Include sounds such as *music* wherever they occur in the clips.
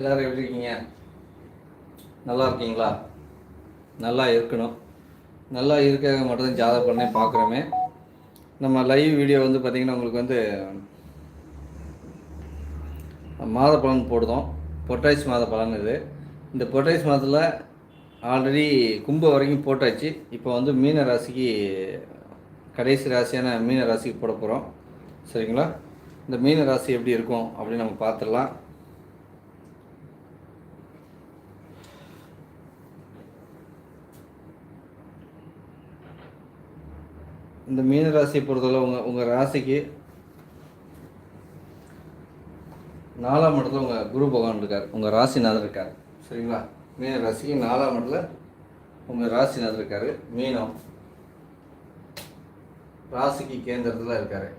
எல்லோரும் எப்படி இருக்கீங்க? நல்லா இருக்கீங்களா? நல்லா இருக்கணும். நல்லா இருக்க மட்டும்தான் ஜாதக பண்ணி பார்க்குறோமே. நம்ம லைவ் வீடியோ வந்து பார்த்திங்கன்னா உங்களுக்கு வந்து மாத பலன் போடுதோம். பொட்டாசி மாத பலன் இது. இந்த பொட்டாசி மாதத்தில் ஆல்ரெடி கும்ப வரைக்கும் போட்டாச்சு. இப்போ வந்து மீன ராசிக்கு கடைசி ராசியான மீன ராசிக்கு போட போகிறோம் சரிங்களா? இந்த மீன ராசி எப்படி இருக்கும் அப்படின்னு நம்ம பார்த்துடலாம். இந்த மீன ராசியை பொறுத்தளவு உங்கள் உங்கள் ராசிக்கு நாலாம் இடத்துல உங்கள் குரு பகவான் இருக்கார். உங்கள் ராசிநாதர் இருக்கார். சரிங்களா? மீன ராசிக்கு நாலாம் இடத்துல உங்கள் ராசிநாதர் இருக்கார். மீனம். ராசிக்கு கேந்திரத்தில் இருக்கார்.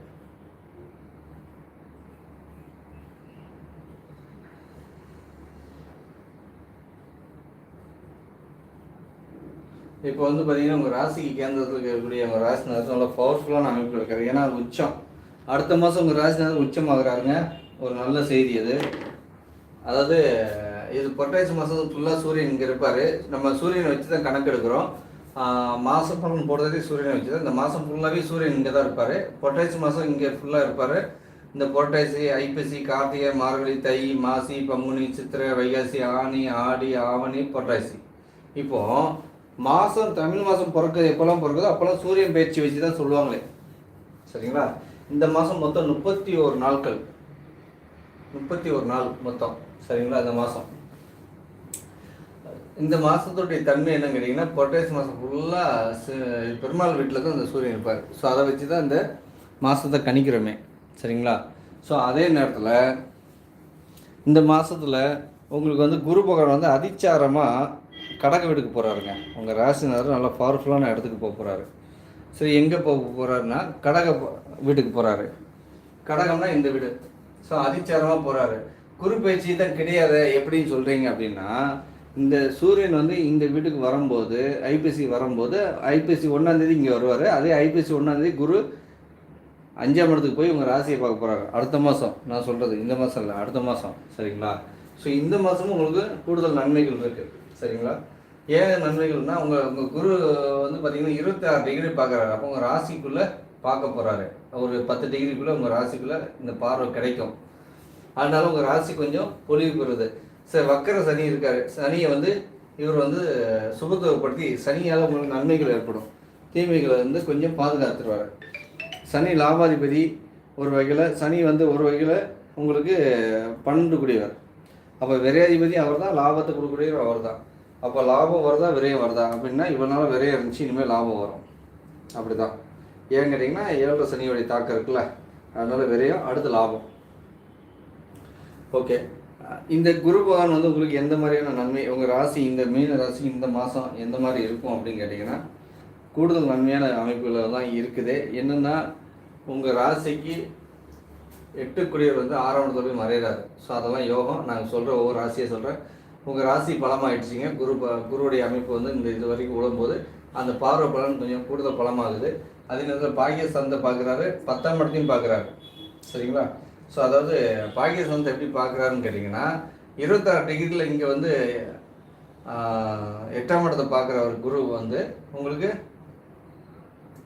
இப்போ வந்து பார்த்தீங்கன்னா உங்கள் ராசிக்கு கேந்திரத்தில் இருக்கக்கூடிய உங்கள் ராசிநாதர் நல்ல பவர்ஃபுல்லான அமைப்பு இருக்காரு. ஏன்னா அது உச்சம். அடுத்த மாதம் உங்கள் ராசிநாதர் உச்சமாகறாருங்க. ஒரு நல்ல செய்தி அது. அதாவது இது பொட்டாசி மாதம் ஃபுல்லாக சூரியன் இங்கே இருப்பார். நம்ம சூரியனை வச்சு தான் கணக்கு எடுக்கிறோம் மாதம் பலன் போடுறதே சூரியனை வச்சு தான் இந்த மாதம் ஃபுல்லாகவே சூரியன் இங்கே தான் இருப்பார். பொட்டாசி மாதம் இங்கே ஃபுல்லாக இருப்பார். இந்த பொட்டாசி ஐப்பசி கார்த்திகை மார்கழி தை மாசி பங்குனி சித்திரை வைகாசி ஆனி ஆடி ஆவணி பொட்டாசி இப்போது மாதம் தமிழ் மாதம் பிறக்குது எப்போல்லாம் பிறக்குதோ அப்போல்லாம் சூரியன் பயிற்சி வச்சு தான் சொல்லுவாங்களே. சரிங்களா? இந்த மாதம் மொத்தம் முப்பத்தி ஒரு நாட்கள். முப்பத்தி ஒரு நாள் மொத்தம். சரிங்களா? இந்த மாதம் இந்த மாதத்துடைய தன்மை என்னன்னு கேட்டிங்கன்னா புரட்டாசி மாதம் ஃபுல்லாக பெருமாள் வீட்டில் தான் இந்த சூரியன் இருப்பார். ஸோ அதை வச்சு தான் இந்த மாதத்தை கணிக்கிறோமே. சரிங்களா? ஸோ அதே நேரத்தில் இந்த மாதத்தில் உங்களுக்கு வந்து குரு பகவான் வந்து அதிச்சாரமாக கடக வீட்டுக்கு போகிறாருங்க உங்கள் ராசினார் நல்லா பவர்ஃபுல்லான இடத்துக்கு போக போகிறாரு சரி எங்கே போக போகிறாருன்னா கடக வீட்டுக்கு போகிறாரு கடகம்னா இந்த வீடு. ஸோ அதிச்சாரமாக போகிறாரு குரு பயிற்சி தான் கிடையாது எப்படின்னு சொல்கிறீங்க அப்படின்னா இந்த சூரியன் வந்து இந்த வீட்டுக்கு வரும்போது ஐபிசி வரும்போது ஐபிசி ஒன்றாந்தேதி இங்கே வருவார். அதே ஐபிசி ஒன்றாந்தேதி குரு அஞ்சாம் இடத்துக்கு போய் உங்கள் ராசியை பார்க்க போகிறாரு அடுத்த மாதம் நான் சொல்கிறது இந்த மாதம் இல்லை அடுத்த மாதம் சரிங்களா? ஸோ இந்த மாதமும் உங்களுக்கு கூடுதல் நன்மைகள் இருக்குது சரிங்களா? ஏன் நன்மைகள்னா உங்கள் உங்கள் குரு வந்து பார்த்தீங்கன்னா இருபத்தி ஆறு டிகிரி பார்க்குறாரு. அப்போ உங்கள் ராசிக்குள்ளே பார்க்க போகிறாரு ஒரு பத்து டிகிரிக்குள்ளே உங்கள் ராசிக்குள்ளே இந்த பார்வை கிடைக்கும். அதனால உங்கள் ராசி கொஞ்சம் பொலிவு பெறுது. சரி வக்கர சனி இருக்கார். சனியை வந்து இவர் வந்து சுபத்துவப்படுத்தி சனியால் உங்களுக்கு நன்மைகள் ஏற்படும். தீமைகளை வந்து கொஞ்சம் பாதுகாத்துருவார். சனி லாபாதிபதி ஒரு வகையில் சனி வந்து ஒரு வகையில் உங்களுக்கு பன்னெண்டு கூடியவர். அப்போ விரையாதிபதி அவர் தான் லாபத்தை கொடுக்கக்கூடியவர் அவர் தான் அப்போ லாபம் வருதா விரையும் வருதா? அப்படின்னா இவ்வளோ விரயம் இருந்துச்சு இனிமேல் லாபம் வரும். அப்படி தான் ஏன் கேட்டிங்கன்னா ஏழரை சனியோடைய தாக்கம் இருக்குல்ல? அதனால் விரையும் அடுத்து லாபம். ஓகே. இந்த குரு பகவான் வந்து உங்களுக்கு எந்த மாதிரியான நன்மை உங்கள் ராசி இந்த மீன ராசி இந்த மாதம் எந்த மாதிரி இருக்கும் அப்படின்னு கேட்டிங்கன்னா கூடுதல் நன்மையான அமைப்புகள் தான் இருக்குது. என்னென்னா உங்கள் ராசிக்கு எட்டுக்குடியவர் வந்து ஆறாம் இடத்துல போய் ஸோ அதெல்லாம் யோகம். நாங்கள் சொல்கிற ஒவ்வொரு ராசியை சொல்கிறேன் உங்கள் ராசி பலமாகிடுச்சிங்க குரு ப குருவுடைய அமைப்பு வந்து இந்த இது வரைக்கும் விழும்போது அந்த பார்வை பலன் கொஞ்சம் கூடுதல் பலமாகுது. அதே நேரத்தில் பாகிய சந்தை பார்க்குறாரு பத்தாம் இடத்தையும் பார்க்குறாரு சரிங்களா? ஸோ அதாவது பாகிய சந்தை எப்படி பார்க்குறாருன்னு கேட்டிங்கன்னா இருபத்தாறு டிகிரியில் இங்கே வந்து எட்டாம் இடத்தை பார்க்குற ஒரு குரு வந்து உங்களுக்கு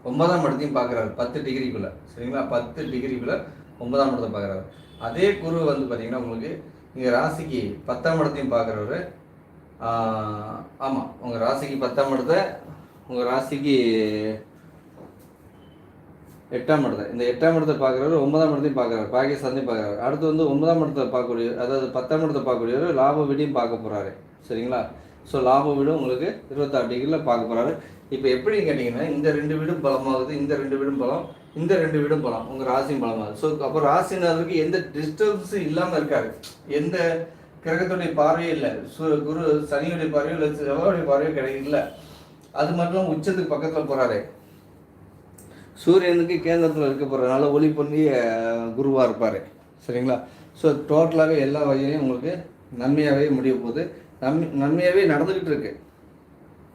ஒன்பதாம் இடத்தையும் பார்க்குறாரு பத்து டிகிரிக்குள்ளே. சரிங்களா? பத்து டிகிரிக்குள்ளே ஒன்பதாம் இடத்தை பார்க்குறாரு அதே குரு வந்து பார்த்திங்கன்னா உங்களுக்கு இங்கே ராசிக்கு பத்தாம் இடத்தையும் பார்க்குறவர். ஆமாம் உங்கள் ராசிக்கு பத்தாம் இடத்த உங்கள் ராசிக்கு எட்டாம் இடத்தை. இந்த எட்டாம் இடத்தை பார்க்குறவர் ஒன்பதாம் இடத்தையும் பார்க்குறாரு பாகிஸ்தானையும் பார்க்குறாரு. அடுத்து வந்து ஒன்பதாம் இடத்தை பார்க்கக்கூடிய அதாவது பத்தாம் இடத்தை பார்க்கக்கூடியவர் லாப வீடியும் பார்க்க போகிறாரு சரிங்களா? ஸோ லாப வீடும் உங்களுக்கு இருபத்தாறு டிகிரியில் பார்க்க போகிறாரு இப்போ எப்படி கேட்டிங்கன்னா இந்த ரெண்டு வீடும் பலமாகுது இந்த ரெண்டு வீடும் பலம் இந்த ரெண்டு வீடும் பலம் உங்கள் ராசியும் பலமாகுது. ஸோ அப்போ ராசினருக்கு எந்த டிஸ்டர்பன்ஸும் இல்லாமல் இருக்காரு. எந்த கிரகத்துடைய பார்வையும் இல்லை. சு குரு சனியுடைய பார்வையோ இல்லை செவ்வாயுடைய பார்வையோ கிடையாது இல்லை. அது மட்டும் உச்சத்துக்கு பக்கத்தில் போகிறாரு சூரியனுக்கு கேந்திரத்தில் இருக்க போகிறதுனால ஒளி பண்ணி குருவாக இருப்பார். சரிங்களா? ஸோ டோட்டலாகவே எல்லா வகையிலையும் உங்களுக்கு நன்மையாகவே முடிய போகுது. நன்மை நன்மையாகவே நடந்துக்கிட்டு இருக்கு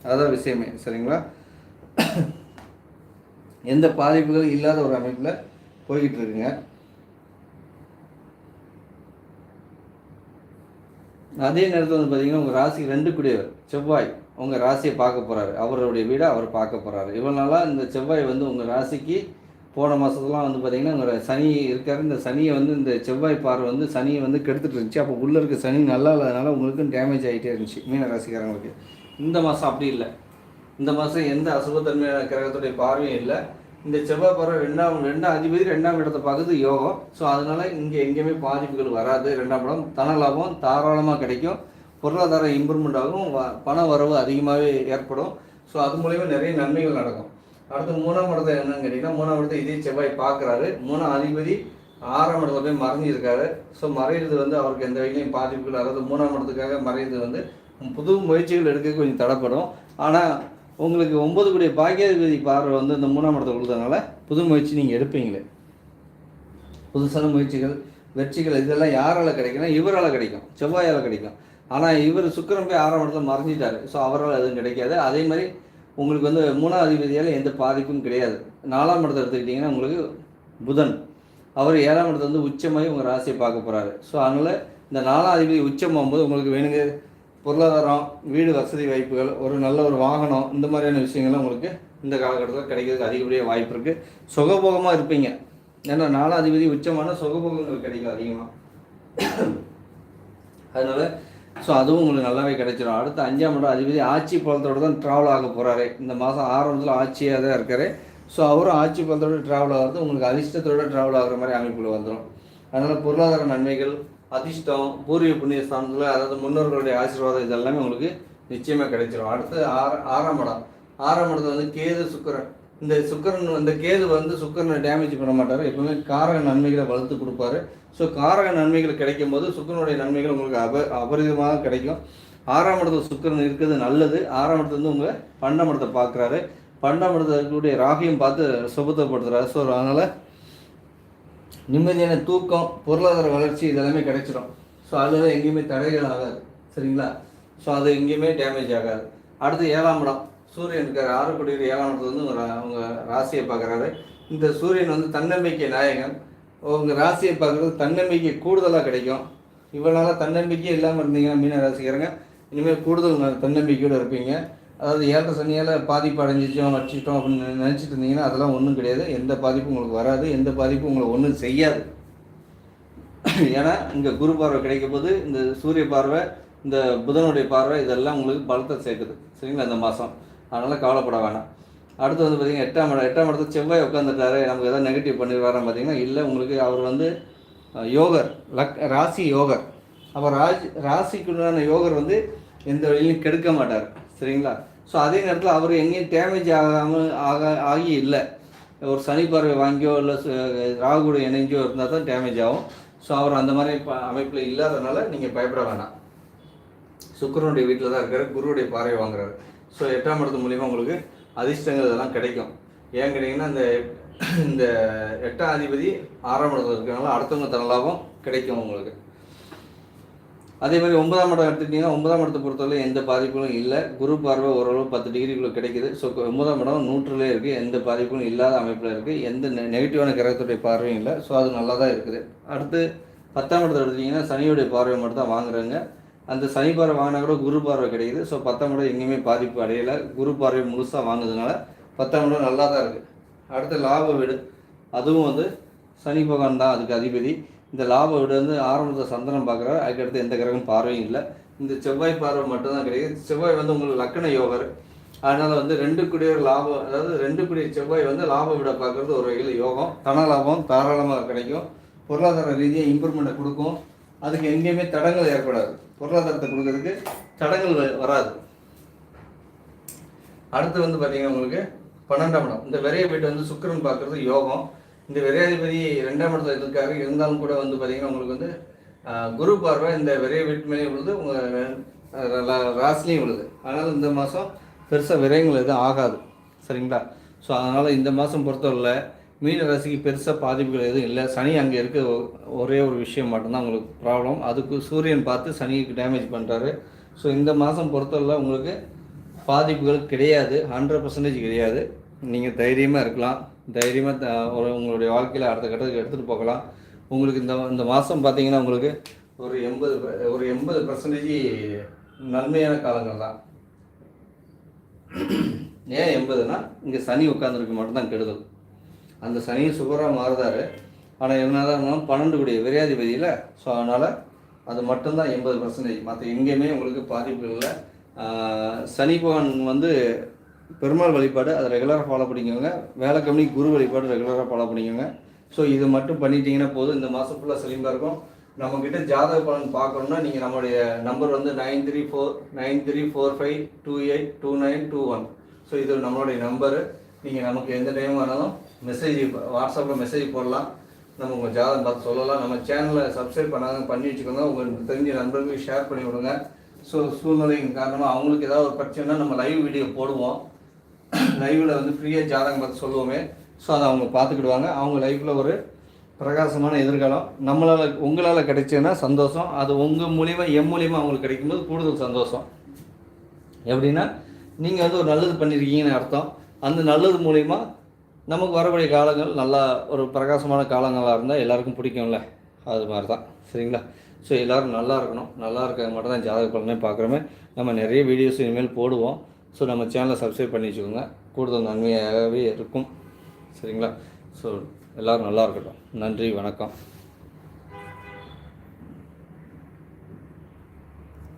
அதுதான் விஷயமே சரிங்களா? எந்த பாதிப்புகளும் இல்லாத ஒரு அமைப்பில் போய்கிட்டு இருக்குங்க அதே நேரத்தில் வந்து பார்த்தீங்கன்னா உங்கள் ராசிக்கு ரெண்டு கூடியவர் செவ்வாய் உங்கள் ராசியை பார்க்க போகிறாரு அவருடைய வீடை அவர் பார்க்க போகிறாரு இவ்வளோ நாளாக இந்த செவ்வாய் வந்து உங்கள் ராசிக்கு போன மாதத்துலாம் வந்து பார்த்திங்கன்னா சனி இருக்காரு. இந்த சனியை வந்து இந்த செவ்வாய் பார்வை வந்து சனியை வந்து கெடுத்துட்டு இருந்துச்சு. அப்போ உள்ளே இருக்க சனி நல்லா இல்லாதனால உங்களுக்கும் டேமேஜ் ஆகிட்டே இருந்துச்சு மீன ராசிக்காரங்களுக்கு. இந்த மாதம் அப்படி இல்லை. இந்த மாதம் எந்த அசுபத்தன்மையான கிரகத்துடைய பார்வையும் இல்லை. இந்த செவ்வாய் பார்வை ரெண்டாம் ரெண்டாம் அதிபதி ரெண்டாம் இடத்தை பார்க்குறது யோகம். ஸோ அதனால இங்கே எங்கேயுமே பாதிப்புகள் வராது. ரெண்டாம் இடம் தன லாபம் தாராளமாக கிடைக்கும். பொருளாதார இம்ப்ரூவ்மெண்ட் ஆகும். வ- பண வரவு அதிகமாகவே ஏற்படும். ஸோ அது மூலயமா நிறைய நன்மைகள் நடக்கும். அடுத்து மூணாம் இடத்தை என்னன்னு கேட்டிங்கன்னா மூணாம் இடத்தை இதே செவ்வாய் பார்க்குறாரு. மூணாம் அதிபதி ஆறாம் இடத்துல போய் மறைஞ்சிருக்காரு. ஸோ மறையிறது வந்து அவருக்கு எந்த வகையிலையும் பாதிப்புகள் அதாவது மூணாம் இடத்துக்காக மறையிறது வந்து புது முயற்சிகள் எடுக்க கொஞ்சம் தடைப்படும். ஆனால் உங்களுக்கு ஒன்பது கூடிய பாக்கியாதிபதி பார்வை வந்து இந்த மூணாம் இடத்துல உள்ளதுனால புது முயற்சி நீங்கள் எடுப்பீங்களே. புதுசான முயற்சிகள் வெற்றிகள் இதெல்லாம் யாரால் கிடைக்குன்னா இவரால் கிடைக்கும். செவ்வாயால் கிடைக்கும். ஆனால் இவர் சுக்கரம் போய் ஆறாம் இடத்துல மறைஞ்சிட்டாரு. ஸோ அவரால் எதுவும் கிடைக்காது. அதே மாதிரி உங்களுக்கு வந்து மூணாம் அதிபதியால் எந்த பாதிப்பும் கிடையாது. நாலாம் இடத்தை எடுத்துக்கிட்டிங்கன்னா உங்களுக்கு புதன். அவர் ஏழாம் இடத்துல வந்து உச்சமாகி உங்கள் ராசியை பார்க்க போகிறாரு ஸோ அதனால் இந்த நாலாம் அதிபதி உச்சமாகும்போது உங்களுக்கு வேணுங்க பொருளாதாரம் வீடு வசதி வாய்ப்புகள் ஒரு நல்ல ஒரு வாகனம் இந்த மாதிரியான விஷயங்கள்லாம் உங்களுக்கு இந்த காலகட்டத்தில் கிடைக்கிறதுக்கு அதிகப்படியாக வாய்ப்பு இருக்குது சுகபோகமாக இருப்பீங்க. ஏன்னா நாலாம் அதிபதி உச்சமான சுகபோகங்கள் கிடைக்கும் அதிகமாக அதனால ஸோ அதுவும் உங்களுக்கு நல்லாவே கிடைச்சிடும் அடுத்து அஞ்சாம் இடம் அதிபதி ஆட்சி பலத்தோட தான் ட்ராவல் ஆக போகிறாரு இந்த மாதம் ஆரம்பத்தில் ஆட்சியாக தான் இருக்காரு. ஸோ அவரும் ஆட்சி பலத்தோட ட்ராவல் ஆகிறது உங்களுக்கு அதிர்ஷ்டத்தோட ட்ராவல் ஆகுற மாதிரி அமைப்புல வந்துடும் அதனால் பொருளாதார நன்மைகள் அதிர்ஷ்டம் பூர்வீக புண்ணிய ஸ்தானத்தில் அதாவது முன்னோர்களுடைய ஆசீர்வாதம் இதெல்லாமே உங்களுக்கு நிச்சயமாக கிடைச்சிடும் அடுத்து ஆற ஆறாம் இடம். ஆறாம் இடத்துல வந்து கேது சுக்கிரன். இந்த சுக்கரன் இந்த கேது வந்து சுக்கரனை டேமேஜ் பண்ண மாட்டார். எப்பவுமே காரக நன்மைகளை வளர்த்து கொடுப்பாரு. ஸோ காரக நன்மைகள் கிடைக்கும் போது சுக்கரனுடைய நன்மைகள் உங்களுக்கு அப அபரிதமாக கிடைக்கும். ஆறாம் இடத்துல சுக்கிரன் இருக்கிறது நல்லது. ஆறாம் இடத்துல வந்து உங்கள் பன்னெண்டாம் இடத்தை பார்க்குறாரு. பன்னெண்டாம் இடத்துல இருக்கக்கூடிய ராகியும் பார்த்து சுபத்தப்படுத்துறாரு. ஸோ அதனால் நிம்மதியான தூக்கம் பொருளாதார வளர்ச்சி இதெல்லாமே கிடைச்சிடும் ஸோ அதில் எங்கேயுமே தடைகள் ஆகாது. சரிங்களா? ஸோ அது எங்கேயுமே டேமேஜ் ஆகாது. அடுத்து ஏழாம் இடம். சூரியன் இருக்கார். ஆறு கோடியில் ஏழாம் இடத்துல வந்து அவங்க ராசியை பார்க்குறாரு. இந்த சூரியன் வந்து தன்னம்பிக்கை நாயகன். உங்கள் ராசியை பார்க்குறது தன்னம்பிக்கை கூடுதலாக கிடைக்கும். இவ்வளோ நாளாக தன்னம்பிக்கையே இல்லாமல் இருந்தீங்கன்னா மீன ராசிக்காரங்க இனிமேல் கூடுதல் தன்னம்பிக்கையோடு இருப்பீங்க. அதாவது ஏற்ற சனியால் பாதிப்பு அடைஞ்சிச்சோம் வச்சிட்டோம் அப்படின்னு நினச்சிட்டு இருந்தீங்கன்னா அதெல்லாம் ஒன்றும் கிடையாது. எந்த பாதிப்பும் உங்களுக்கு வராது. எந்த பாதிப்பும் உங்களை ஒன்றும் செய்யாது. *clears throat* ஏன்னா இங்கே குரு பார்வை கிடைக்கும் போது இந்த சூரிய பார்வை இந்த புதனுடைய பார்வை இதெல்லாம் உங்களுக்கு பலத்தை சேர்க்குது. சரிங்களா இந்த மாதம் அதனால் கவலைப்பட வேணாம். அடுத்து வந்து பார்த்தீங்கன்னா எட்டாம் இடம். எட்டாம் இடத்துல செவ்வாய் உட்காந்துட்டாரு நமக்கு எதாவது நெகட்டிவ் பண்ணிடுவாரான்னு பார்த்தீங்கன்னா இல்லை உங்களுக்கு அவர் வந்து யோகர் லக் ராசி யோகர். அப்போ ராஜ் ராசிக்குள்ளான யோகர் வந்து எந்த வழியிலும் கெடுக்க மாட்டார். சரிங்களா? ஸோ அதே நேரத்தில் அவர் எங்கேயும் டேமேஜ் ஆகாமல் ஆக ஆகி இல்லை. ஒரு சனி பார்வை வாங்கியோ இல்லை ராகுடு இணைஞ்சோ இருந்தால் தான் டேமேஜ் ஆகும். ஸோ அவர் அந்த மாதிரி ப- அமைப்பில் இல்லாதனால நீங்கள் பயப்பட வேணாம். சுக்கரனுடைய வீட்டில் தான் இருக்கிறார் குருவுடைய பார்வை வாங்குறாரு. ஸோ எட்டாம் இடத்து மூலிமா உங்களுக்கு அதிர்ஷ்டங்கள் இதெல்லாம் கிடைக்கும். ஏன் கேட்டிங்கன்னா இந்த இந்த எட்டாம் அதிபதி ஆறாம் இடத்துல இருக்கிறனால அடுத்தவங்க தன லாபம் கிடைக்கும் உங்களுக்கு. அதே மாதிரி ஒன்பதாம் இடம் எடுத்துக்கிட்டிங்கன்னா ஒன்பதாம் இடத்தை பொறுத்தவரை எந்த பாதிப்புகளும் இல்லை. குரு பார்வை ஓரளவு பத்து டிகிரிக்குள்ளே கிடைக்குது. ஸோ ஒன்பதாம் இடம் நூற்றுலேயே இருக்குது எந்த பாதிப்பும் இல்லாத அமைப்பில் இருக்குது எந்த நெகட்டிவான கிரகத்துடைய பார்வையும் இல்லை. ஸோ அது நல்லா தான் இருக்குது. அடுத்து பத்தாம் இடத்தை எடுத்தீங்கன்னா சனியுடைய பார்வை மட்டும் தான் வாங்குறாங்க. அந்த சனி பார்வை வாங்கினா கூட குரு பார்வை கிடைக்குது. ஸோ பத்தாம் எங்கேயுமே பாதிப்பு அடையலை. குரு பார்வை முழுசாக வாங்குறதுனால பத்தாம் நல்லா தான் இருக்குது அடுத்து லாப வீடு. அதுவும் வந்து சனி பகவான் தான் அதுக்கு அதிபதி. இந்த லாப வீடு வந்து ஆரம்பத்தில் சந்தனம் பார்க்குறாரு. அதுக்கடுத்து எந்த கிரகம் பார்வையும் இல்லை. இந்த செவ்வாய் பார்வை மட்டும்தான் கிடைக்குது. செவ்வாய் வந்து உங்களுக்கு லக்கண யோகர். அதனால் வந்து ரெண்டு குடிய லாபம் அதாவது ரெண்டு குடிய செவ்வாய் வந்து லாப விட பார்க்கறது ஒரு வகையில் யோகம். தன லாபம் தாராளமாக கிடைக்கும். பொருளாதார ரீதியாக இம்ப்ரூவ்மெண்ட்டை கொடுக்கும். அதுக்கு எங்கேயுமே தடங்கள் ஏற்படாது. பொருளாதாரத்தை கொடுக்கறதுக்கு தடங்கள் வ- வராது. அடுத்து வந்து பார்த்தீங்கன்னா உங்களுக்கு பன்னெண்டாம் இடம். இந்த விரைய வீட்டு வந்து சுக்கிரன் பார்க்கறது யோகம். இந்த விரையாதிபதி ரெண்டாம் இடத்துல இருக்காரு. இருந்தாலும் கூட வந்து பார்த்தீங்கன்னா உங்களுக்கு வந்து குரு பார்வை இந்த விரைய வீட்டு மேலே விழுது. உங்கள் ராசிலையும் விழுது. அதனால் இந்த மாதம் பெருசாக விரயங்கள் எதுவும் ஆகாது. சரிங்களா? ஸோ அதனால் இந்த மாதம் பொறுத்தவரை மீன ராசிக்கு பெருசாக பாதிப்புகள் எதுவும் இல்லை. சனி அங்கே இருக்க ஒரே ஒரு விஷயம் மட்டும்தான் உங்களுக்கு ப்ராப்ளம் அதுக்கு சூரியன் பார்த்து சனிக்கு டேமேஜ் பண்ணுறாரு ஸோ இந்த மாதம் பொறுத்தவரை உங்களுக்கு பாதிப்புகள் கிடையாது. ஹண்ட்ரட் பர்சன்டேஜ் கிடையாது. நீங்கள் தைரியமாக இருக்கலாம். தைரியமாக த ஒரு உங்களுடைய வாழ்க்கையில் அடுத்த கட்டத்துக்கு எடுத்துகிட்டு போகலாம். உங்களுக்கு இந்த இந்த மாதம் பார்த்தீங்கன்னா உங்களுக்கு ஒரு எண்பது ஒரு எண்பது பர்சன்டேஜ் நன்மையான காலங்கள் தான். ஏன் எண்பதுனா இங்கே சனி உட்காந்துருக்கு மட்டும்தான் கெடுதல். அந்த சனியும் சுகராக மாறுதார் ஆனால் என்னதான் இருந்தாலும் பன்னெண்டு கூடிய விரையாதிபதியில் ஸோ அதனால் அது மட்டும்தான் எண்பது பர்சன்டேஜ் மற்ற எங்கேயுமே உங்களுக்கு பாதிப்பு இல்லை. சனி பகவான் வந்து பெருமாள் வழிபாடு அதை ரெகுலராக ஃபாலோ பண்ணிக்கோங்க. வேலை கம்மி குரு வழிபாடு ரெகுலராக ஃபாலோ பண்ணிக்கோங்க. ஸோ இது மட்டும் பண்ணிட்டீங்கன்னா போதும். இந்த மாதம் ஃபுல்லாக செலிம்பாக இருக்கும். நம்மக்கிட்ட ஜாதக பலன் பார்க்கணுன்னா நீங்கள் நம்மளுடைய நம்பர் வந்து nine three four nine three four five two eight two nine two one so இது நம்மளுடைய நம்பரு நீங்கள் நமக்கு எந்த டைம் வேணாலும் மெசேஜ் வாட்ஸ்அப்பில் மெசேஜ் போடலாம். நம்ம உங்கள் ஜாதகம் பார்த்து சொல்லலாம். நம்ம சேனலை சப்ஸ்கிரைப் பண்ணாங்க பண்ணி வச்சுக்கோங்க. உங்களுக்கு தெரிஞ்ச நண்பர்களுக்கு ஷேர் பண்ணி விடுங்க. ஸோ சூழ்நிலையின் காரணமாக அவங்களுக்கு ஏதாவது ஒரு பிரச்சனைனா நம்ம லைவ் வீடியோ போடுவோம். லைவில் வந்து ஃப்ரீயாக ஜாதகம் பார்த்து சொல்லுவோமே. ஸோ அதை அவங்க பார்த்துக்கிடுவாங்க. அவங்க லைஃப்பில் ஒரு பிரகாசமான எதிர்காலம். நம்மளால் உங்களால் கிடைச்சதுன்னா சந்தோஷம். அது உங்கள் மூலிமா எம் மூலிமா அவங்களுக்கு கிடைக்கும்போது கூடுதல் சந்தோஷம். எப்படின்னா நீங்கள் வந்து ஒரு நல்லது பண்ணியிருக்கீங்கன்னு அர்த்தம். அந்த நல்லது மூலிமா நமக்கு வரக்கூடிய காலங்கள் நல்லா ஒரு பிரகாசமான காலங்களாக இருந்தால் எல்லாருக்கும் பிடிக்கும்ல. அது மாதிரி தான் சரிங்களா? ஸோ எல்லோரும் நல்லா இருக்கணும். நல்லா இருக்க மட்டும் தான் ஜாதக பலனே பார்க்குறோமே. நம்ம நிறைய வீடியோஸ் இனிமேல் போடுவோம். ஸோ நம்ம சேனலை சப்ஸ்கிரைப் பண்ணி வச்சுக்கோங்க. கூடுதல் நன்மையாகவே இருக்கும். சரிங்களா? ஸோ எல்லோரும் நல்லா இருக்கட்டும். நன்றி. வணக்கம்.